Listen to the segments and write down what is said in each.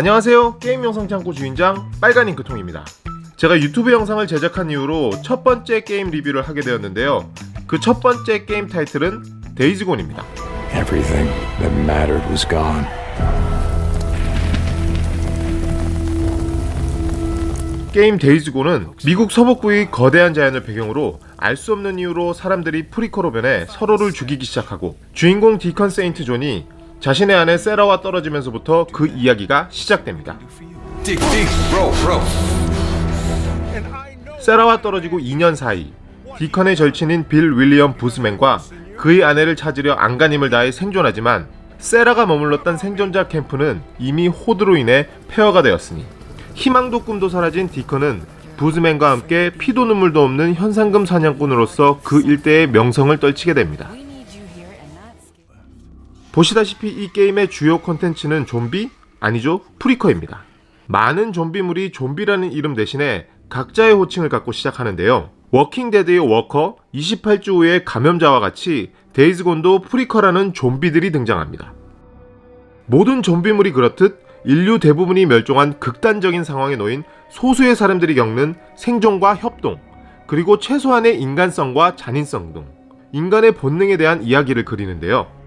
안녕하세요. 게임 영상 창고 주인장 빨간 잉크통입니다. 제가 유튜브 영상을 제작한 이후로 첫 번째 게임 리뷰를 하게 되었는데요. 그 첫 번째 게임 타이틀은 데이즈곤입니다. Everything that mattered was gone. 게임 데이즈곤은 미국 서북부의 거대한 자연을 배경으로 알 수 없는 이유로 사람들이 프리코로 변해 서로를 죽이기 시작하고 주인공 디컨 세인트 존이 자신의 아내 세라와 떨어지면서부터 그 이야기가 시작됩니다. 세라와 떨어지고 2년 사이 디컨의 절친인 빌 윌리엄 부스맨과 그의 아내를 찾으려 안간힘을 다해 생존하지만 세라가 머물렀던 생존자 캠프는 이미 호드로 인해 폐허가 되었으니 희망도 꿈도 사라진 디컨은 부스맨과 함께 피도 눈물도 없는 현상금 사냥꾼으로서 그 일대의 명성을 떨치게 됩니다. 보시다시피 이 게임의 주요 콘텐츠는 좀비? 아니죠, 프리커입니다. 많은 좀비물이 좀비라는 이름 대신에 각자의 호칭을 갖고 시작하는데요. 워킹 데드의 워커, 28주 후의 감염자와 같이 데이즈곤도 프리커라는 좀비들이 등장합니다. 모든 좀비물이 그렇듯 인류 대부분이 멸종한 극단적인 상황에 놓인 소수의 사람들이 겪는 생존과 협동, 그리고 최소한의 인간성과 잔인성 등 인간의 본능에 대한 이야기를 그리는데요.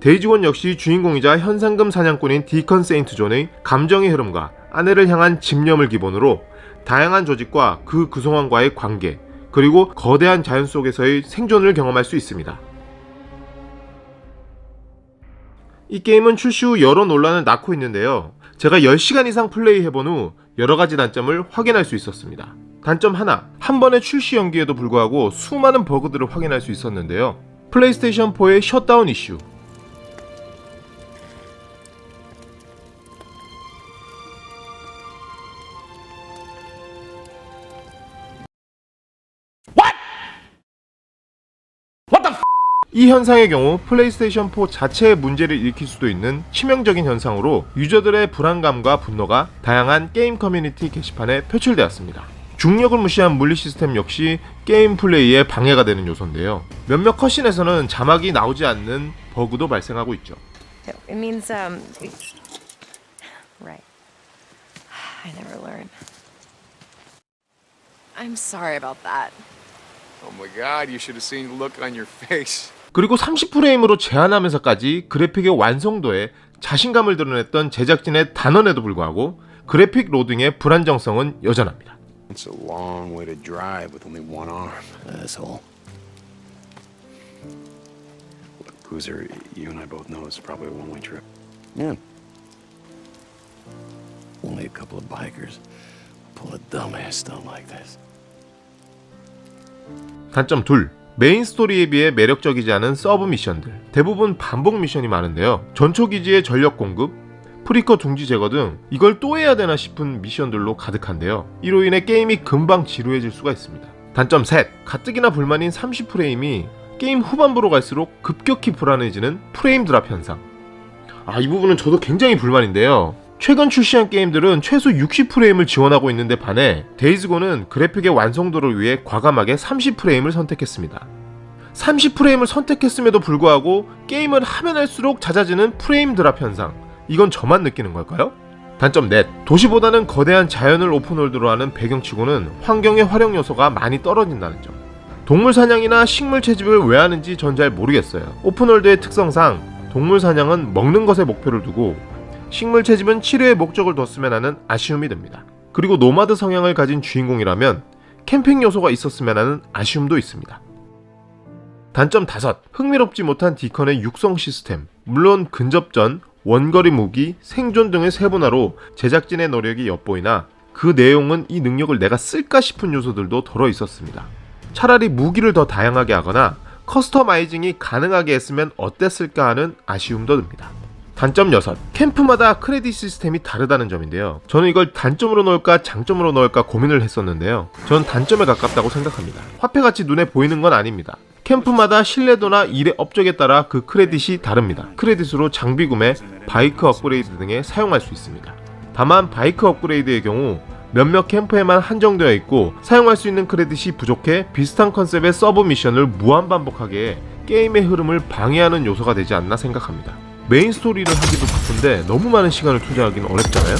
데이지곤 역시 주인공이자 현상금 사냥꾼인 디컨 세인트 존의 감정의 흐름과 아내를 향한 집념을 기본으로 다양한 조직과 그 구성원과의 관계, 그리고 거대한 자연 속에서의 생존을 경험할 수 있습니다. 이 게임은 출시 후 여러 논란을 낳고 있는데요. 제가 10시간 이상 플레이해본 후 여러 가지 단점을 확인할 수 있었습니다. 단점 하나, 한 번의 출시 연기에도 불구하고 수많은 버그들을 확인할 수 있었는데요. 플레이스테이션 4의 셧다운 이슈, 이 현상의 경우 플레이스테이션 4 자체의 문제를 일으킬 수도 있는 치명적인 현상으로 유저들의 불안감과 분노가 다양한 게임 커뮤니티 게시판에 표출되었습니다. 중력을 무시한 물리 시스템 역시 게임 플레이에 방해가 되는 요소인데요. 몇몇 컷신에서는 자막이 나오지 않는 버그도 발생하고 있죠. It means, um. Right. I never learn. I'm sorry about that. Oh my god, you should have seen the look on your face. 그리고 30프레임으로 제한하면서까지 그래픽의 완성도에 자신감을 드러냈던 제작진의 단언에도 불구하고 그래픽 로딩의 불안정성은 여전합니다. It's a long way to drive with only one arm. Asshole. Look, Boozer, you and I both know it's probably a one-way trip. Yeah. Only a couple of bikers pull a dumbass stunt like this. 단점 둘. 메인 스토리에 비해 매력적이지 않은 서브 미션들. 대부분 반복 미션이 많은데요. 전초 기지의 전력 공급, 프리커 둥지 제거 등 이걸 또 해야 되나 싶은 미션들로 가득한데요. 이로 인해 게임이 금방 지루해질 수가 있습니다. 단점 셋. 가뜩이나 불만인 30프레임이 게임 후반부로 갈수록 급격히 불안해지는 프레임 드랍 현상. 아, 이 부분은 저도 굉장히 불만인데요. 최근 출시한 게임들은 최소 60프레임을 지원하고 있는데 반해 데이즈곤은 그래픽의 완성도를 위해 과감하게 30프레임을 선택했습니다. 30프레임을 선택했음에도 불구하고 게임을 하면 할수록 잦아지는 프레임 드랍 현상. 이건 저만 느끼는 걸까요? 단점 넷. 도시보다는 거대한 자연을 오픈월드로 하는 배경치고는 환경의 활용 요소가 많이 떨어진다는 점. 동물 사냥이나 식물 채집을 왜 하는지 전 잘 모르겠어요. 오픈월드의 특성상 동물 사냥은 먹는 것에 목표를 두고 식물 채집은 치료의 목적을 뒀으면 하는 아쉬움이 듭니다. 그리고 노마드 성향을 가진 주인공이라면 캠핑 요소가 있었으면 하는 아쉬움도 있습니다. 단점 다섯. 흥미롭지 못한 디컨의 육성 시스템. 물론 근접전, 원거리 무기, 생존 등의 세분화로 제작진의 노력이 엿보이나 그 내용은 이 능력을 내가 쓸까 싶은 요소들도 덜어 있었습니다. 차라리 무기를 더 다양하게 하거나 커스터마이징이 가능하게 했으면 어땠을까 하는 아쉬움도 듭니다. 단점 6. 캠프마다 크레딧 시스템이 다르다는 점인데요. 저는 이걸 단점으로 넣을까 장점으로 넣을까 고민을 했었는데요. 저는 단점에 가깝다고 생각합니다. 화폐같이 눈에 보이는 건 아닙니다. 캠프마다 신뢰도나 일의 업적에 따라 그 크레딧이 다릅니다. 크레딧으로 장비 구매, 바이크 업그레이드 등에 사용할 수 있습니다. 다만 바이크 업그레이드의 경우 몇몇 캠프에만 한정되어 있고 사용할 수 있는 크레딧이 부족해 비슷한 컨셉의 서브 미션을 무한 반복하게 게임의 흐름을 방해하는 요소가 되지 않나 생각합니다. 메인 스토리를 하기도 바쁜데 너무 많은 시간을 투자하기는 어렵잖아요.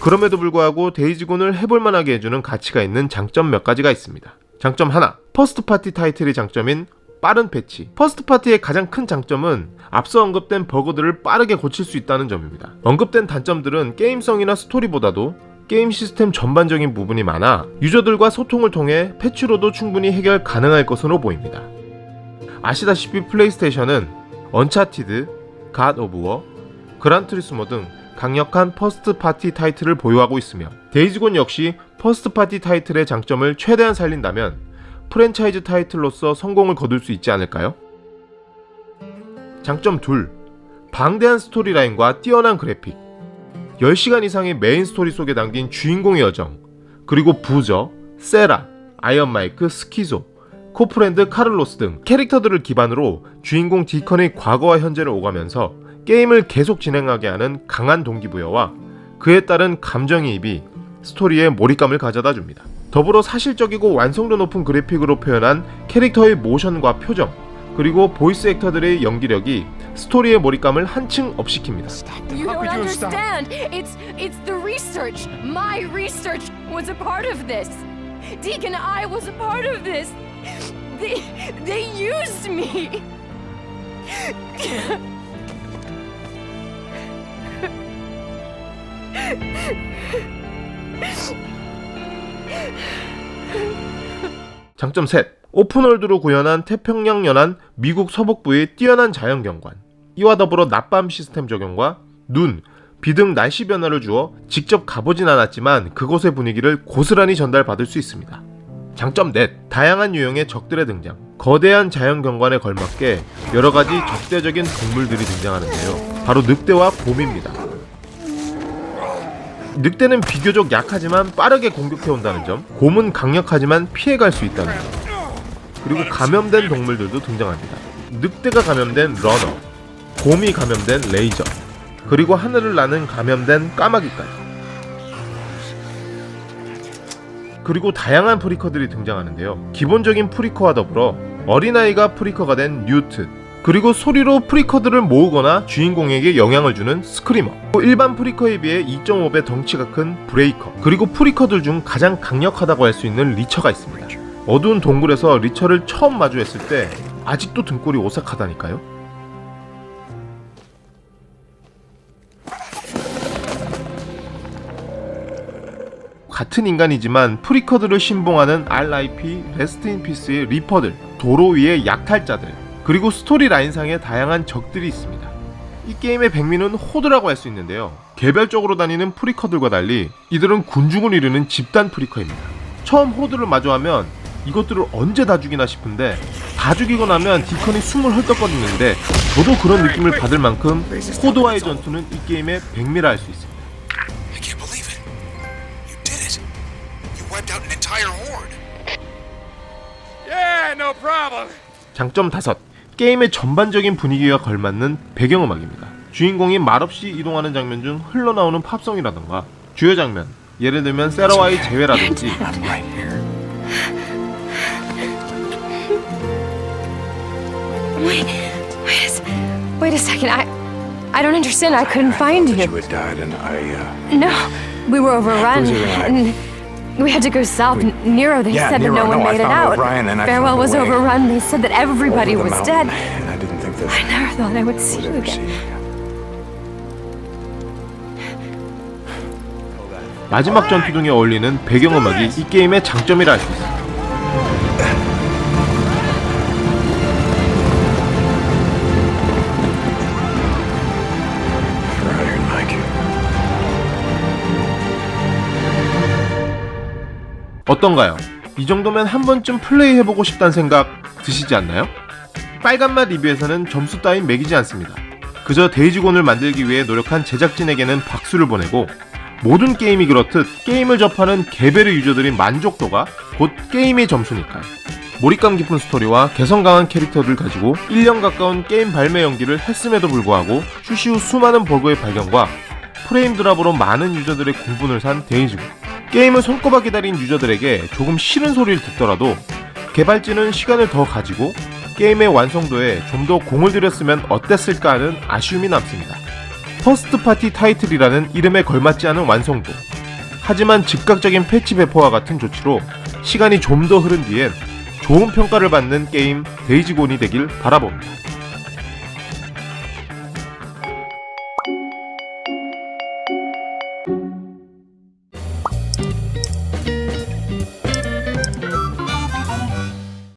그럼에도 불구하고 데이지곤을 해볼 만하게 해주는 가치가 있는 장점 몇 가지가 있습니다. 장점 하나, 퍼스트 파티 타이틀의 장점인 빠른 패치. 퍼스트 파티의 가장 큰 장점은 앞서 언급된 버그들을 빠르게 고칠 수 있다는 점입니다. 언급된 단점들은 게임성이나 스토리보다도 게임 시스템 전반적인 부분이 많아 유저들과 소통을 통해 패치로도 충분히 해결 가능할 것으로 보입니다. 아시다시피 플레이스테이션은 언차티드, 갓 오브 워, 그란투리스모 등 강력한 퍼스트 파티 타이틀을 보유하고 있으며 데이즈곤 역시 퍼스트 파티 타이틀의 장점을 최대한 살린다면 프랜차이즈 타이틀로서 성공을 거둘 수 있지 않을까요? 장점 둘 방대한 스토리라인과 뛰어난 그래픽 10시간 이상의 메인 스토리 속에 담긴 주인공의 여정 그리고 부저, 세라, 아이언마이크, 스키조, 코프랜드, 카를로스 등 캐릭터들을 기반으로 주인공 디컨의 과거와 현재를 오가면서 게임을 계속 진행하게 하는 강한 동기부여와 그에 따른 감정이입이 스토리에 몰입감을 가져다 줍니다. 더불어 사실적이고 완성도 높은 그래픽으로 표현한 캐릭터의 모션과 표정, 그리고 보이스 액터들의 연기력이 스토리의 몰입감을 한층 업시킵니다. You don't understand. It's it's the research. My research was a part of this. And I was a part of this. They they used me. 장점 셋. 오픈월드로 구현한 태평양 연안 미국 서북부의 뛰어난 자연 경관. 이와 더불어 낮밤 시스템 적용과 눈, 비 등 날씨 변화를 주어 직접 가보진 않았지만 그곳의 분위기를 고스란히 전달받을 수 있습니다. 장점 넷. 다양한 유형의 적들의 등장. 거대한 자연 경관에 걸맞게 여러 가지 적대적인 동물들이 등장하는데요. 바로 늑대와 곰입니다. 늑대는 비교적 약하지만 빠르게 공격해 온다는 점, 곰은 강력하지만 피해갈 수 있다는 점, 그리고 감염된 동물들도 등장합니다. 늑대가 감염된 러너, 곰이 감염된 레이저, 그리고 하늘을 나는 감염된 까마귀까지. 그리고 다양한 프리커들이 등장하는데요. 기본적인 프리커와 더불어 어린아이가 프리커가 된 뉴트, 그리고 소리로 프리커들을 모으거나 주인공에게 영향을 주는 스크리머, 또 일반 프리커에 비해 2.5배 덩치가 큰 브레이커, 그리고 프리커들 중 가장 강력하다고 할 수 있는 리처가 있습니다. 어두운 동굴에서 리처를 처음 마주했을 때 아직도 등골이 오싹하다니까요. 같은 인간이지만 프리커들을 신봉하는 RIP, 레스트 인 피스의 리퍼들, 도로 위의 약탈자들, 그리고 스토리 라인상의 다양한 적들이 있습니다. 이 게임의 백미는 호드라고 할 수 있는데요. 개별적으로 다니는 프리커들과 달리 이들은 군중을 이루는 집단 프리커입니다. 처음 호드를 마주하면 이것들을 언제 다 죽이나 싶은데 다 죽이고 나면 디컨이 숨을 헐떡거리는데 저도 그런 느낌을 받을 만큼 호드와의 전투는 이 게임의 백미라 할 수 있습니다. 장점 5. 게임의 전반적인 분위기와 걸맞는 배경음악입니다. 주인공이 말없이 이동하는 장면 중 흘러나오는 팝송이라던가 주요 장면, 예를 들면 세라와의 재회라든지 Wait, wait, a, wait a second. I I don't understand. I couldn't find You you. had died, and I, uh, No, we were overrun, and we had to go south. We- Nero, they Yeah, said that Nero, no one no, I made it found out. O'Brien and I Farewell found was a way. overrun. They said that everybody over the was mountain, dead. And I didn't think that I never thought I would see would you ever again. see. 마지막 전투 등에 어울리는 배경음악이 이 게임의 장점이라 할 수 있습니다. 어떤가요? 이 정도면 한 번쯤 플레이해보고 싶다는 생각 드시지 않나요? 빨간맛 리뷰에서는 점수 따윈 매기지 않습니다. 그저 데이지곤을 만들기 위해 노력한 제작진에게는 박수를 보내고 모든 게임이 그렇듯 게임을 접하는 개별의 유저들의 만족도가 곧 게임의 점수니까요. 몰입감 깊은 스토리와 개성 강한 캐릭터를 가지고 1년 가까운 게임 발매 연기를 했음에도 불구하고 출시 후 수많은 버그의 발견과 프레임 드랍으로 많은 유저들의 공분을 산 데이지곤. 게임을 손꼽아 기다린 유저들에게 조금 싫은 소리를 듣더라도 개발진은 시간을 더 가지고 게임의 완성도에 좀 더 공을 들였으면 어땠을까 하는 아쉬움이 남습니다. 퍼스트 파티 타이틀이라는 이름에 걸맞지 않은 완성도. 하지만 즉각적인 패치 배포와 같은 조치로 시간이 좀 더 흐른 뒤엔 좋은 평가를 받는 게임 데이지곤이 되길 바라봅니다.